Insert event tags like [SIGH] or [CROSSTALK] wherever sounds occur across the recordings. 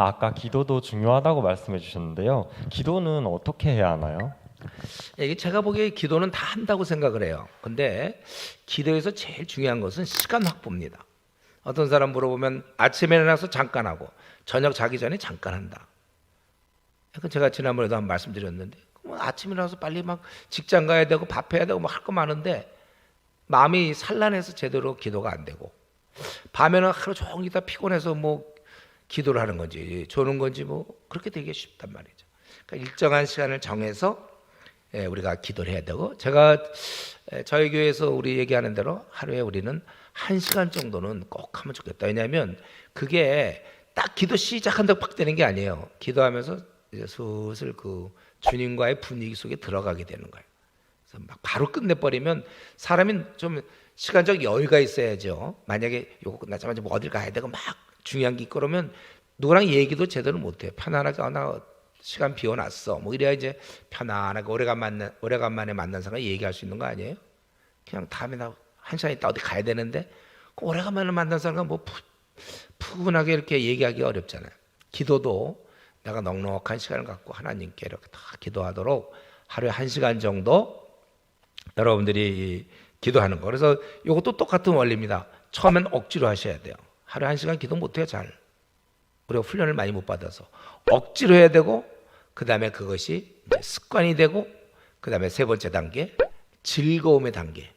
아, 아까 기도도 중요하다고 말씀해 주셨는데요. 기도는 어떻게 해야 하나요? 예, 이게 제가 보기에 기도는 다 한다고 생각을 해요. 근데 기도에서 제일 중요한 것은 시간 확보입니다. 어떤 사람 물어보면 아침에 일어나서 잠깐 하고 저녁 자기 전에 잠깐 한다. 그 제가 지난번에도 한번 말씀드렸는데 뭐 아침에 일어나서 빨리 막 직장 가야 되고 밥 해야 되고 뭐할거 많은데 마음이 산란해서 제대로 기도가 안 되고 밤에는 하루 종일 있다 피곤해서 뭐 기도를 하는 건지 조는 건지 뭐 그렇게 되게 쉽단 말이죠. 그러니까 일정한 시간을 정해서 예, 우리가 기도를 해야 되고 제가 에, 저희 교회에서 우리 얘기하는 대로 하루에 우리는 한 시간 정도는 꼭 하면 좋겠다. 왜냐하면 그게 딱 기도 시작한다고 팍 되는 게 아니에요. 기도하면서 이제 슬슬 그 주님과의 분위기 속에 들어가게 되는 거예요. 그래서 막 바로 끝내버리면 사람이 좀 시간적 여유가 있어야죠. 만약에 요거 끝나자마자 뭐 어딜 가야 되고 막 중요한 게 있고 그러면 누구랑 얘기도 제대로 못해요. 편안하게 아, 나 시간 비워놨어. 뭐 이래야 이제 편안하게 오래간만에 오래간만에 만난 사람 얘기할 수 있는 거 아니에요? 그냥 다음에 나 한 시간 있다 어디 가야 되는데 그 오래간만에 만난 사람과 뭐 푸, 푸근하게 이렇게 얘기하기 어렵잖아요. 기도도 내가 넉넉한 시간을 갖고 하나님께 이렇게 다 기도하도록 하루에 한 시간 정도 여러분들이 기도하는 거. 그래서 이것도 똑같은 원리입니다. 처음엔 억지로 하셔야 돼요. 하루에 한 시간 기도 못해요, 잘. 우리가 훈련을 많이 못 받아서 억지로 해야 되고 그 다음에 그것이 습관이 되고 그 다음에 세 번째 단계 즐거움의 단계.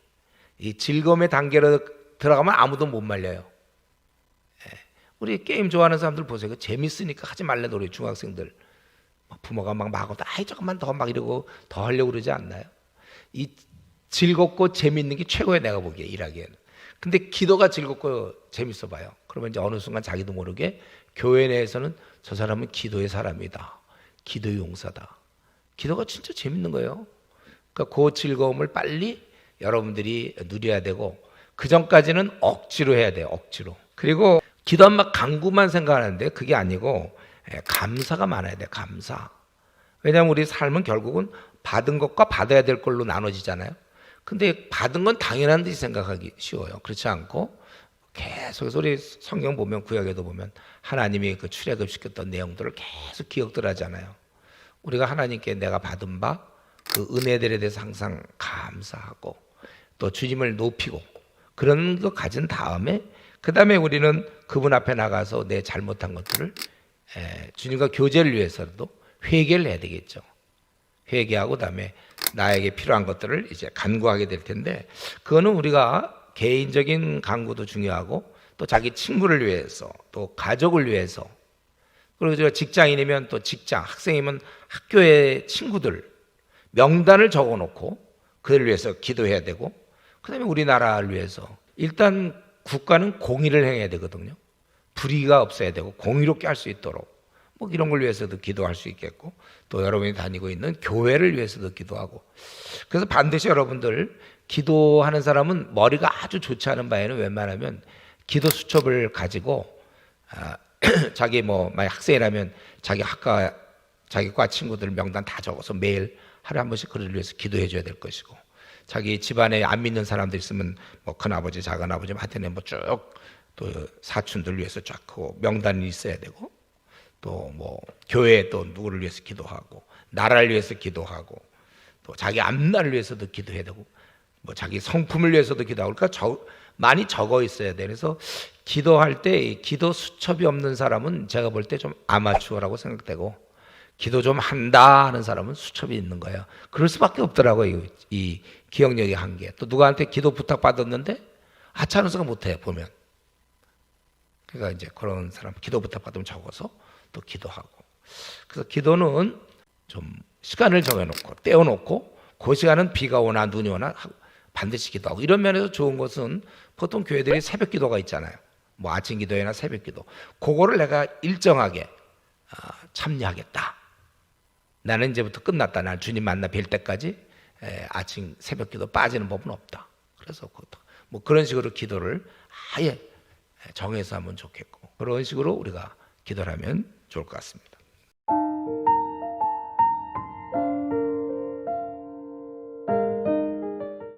이 즐거움의 단계로 들어가면 아무도 못 말려요. 예. 우리 게임 좋아하는 사람들 보세요. 그 재밌으니까 하지 말래 노래 중학생들 막 부모가 막 마고 아이 조금만 더 막 이러고 더 하려고 그러지 않나요? 이 즐겁고 재밌는 게 최고야 내가 보기에 일하기에는. 근데 기도가 즐겁고 재밌어 봐요. 그러면 이제 어느 순간 자기도 모르게 교회 내에서는 저 사람은 기도의 사람이다. 기도의 용사다. 기도가 진짜 재밌는 거예요. 그러니까 그 즐거움을 빨리 여러분들이 누려야 되고 그 전까지는 억지로 해야 돼요. 억지로. 그리고 기도한 막 강구만 생각하는데 그게 아니고 예, 감사가 많아야 돼. 감사. 왜냐하면 우리 삶은 결국은 받은 것과 받아야 될 걸로 나눠지잖아요. 근데 받은 건 당연한 듯이 생각하기 쉬워요. 그렇지 않고 계속해서 우리 성경 보면 구약에도 보면 하나님이 그 출애굽 시켰던 내용들을 계속 기억들 하잖아요. 우리가 하나님께 내가 받은 바 그 은혜들에 대해서 항상 감사하고 또 주님을 높이고 그런 거 가진 다음에 그 다음에 우리는 그분 앞에 나가서 내 잘못한 것들을 에, 주님과 교제를 위해서도 회개를 해야 되겠죠. 회개하고 그다음에 나에게 필요한 것들을 이제 간구하게 될 텐데 그거는 우리가 개인적인 간구도 중요하고 또 자기 친구를 위해서 또 가족을 위해서 그리고 저 직장인이면 또 직장 학생이면 학교의 친구들 명단을 적어놓고 그들을 위해서 기도해야 되고 그다음에 우리나라를 위해서 일단 국가는 공의를 행해야 되거든요. 불의가 없어야 되고 공의롭게 할 수 있도록 뭐 이런 걸 위해서도 기도할 수 있겠고 또 여러분이 다니고 있는 교회를 위해서도 기도하고. 그래서 반드시 여러분들 기도하는 사람은 머리가 아주 좋지 않은 바에는 웬만하면 기도 수첩을 가지고 아, [CLEARS THROAT] 자기 뭐 만약 학생이라면 자기 학과 자기 과 친구들 명단 다 적어서 매일 하루에 한 번씩 그를 위해서 기도해 줘야 될 것이고 자기 집안에 안 믿는 사람들 있으면 뭐 큰아버지 작은아버지 하여튼 뭐쭉 또 사촌들 위해서 쫙 명단이 있어야 되고 또 뭐 교회에 또 누구를 위해서 기도하고 나라를 위해서 기도하고 또 자기 앞날을 위해서도 기도해야 되고 뭐 자기 성품을 위해서도 기도하고 그러니까 저, 많이 적어 있어야 돼. 그래서 기도할 때이 기도 수첩이 없는 사람은 제가 볼 때 좀 아마추어라고 생각되고 기도 좀 한다 하는 사람은 수첩이 있는 거예요. 그럴 수밖에 없더라고요. 이, 이 기억력의 한계. 또 누구한테 기도 부탁 받았는데 하찮은 수가 못해 보면. 그러니까 이제 그런 사람 기도 부탁 받으면 적어서 또 기도하고. 그래서 기도는 좀 시간을 정해놓고 떼어놓고 그 시간은 비가 오나 눈이 오나 반드시 기도하고 이런 면에서 좋은 것은 보통 교회들이 새벽 기도가 있잖아요. 뭐 아침 기도회나 새벽 기도. 그거를 내가 일정하게 아, 참여하겠다. 나는 이제부터 끝났다. 난 주님 만나 뵐 때까지 에, 아침 새벽 기도 빠지는 법은 없다. 그래서 뭐 그런 식으로 기도를 아예 정해서 하면 좋겠고 그런 식으로 우리가 기도를 하면 좋을 것 같습니다.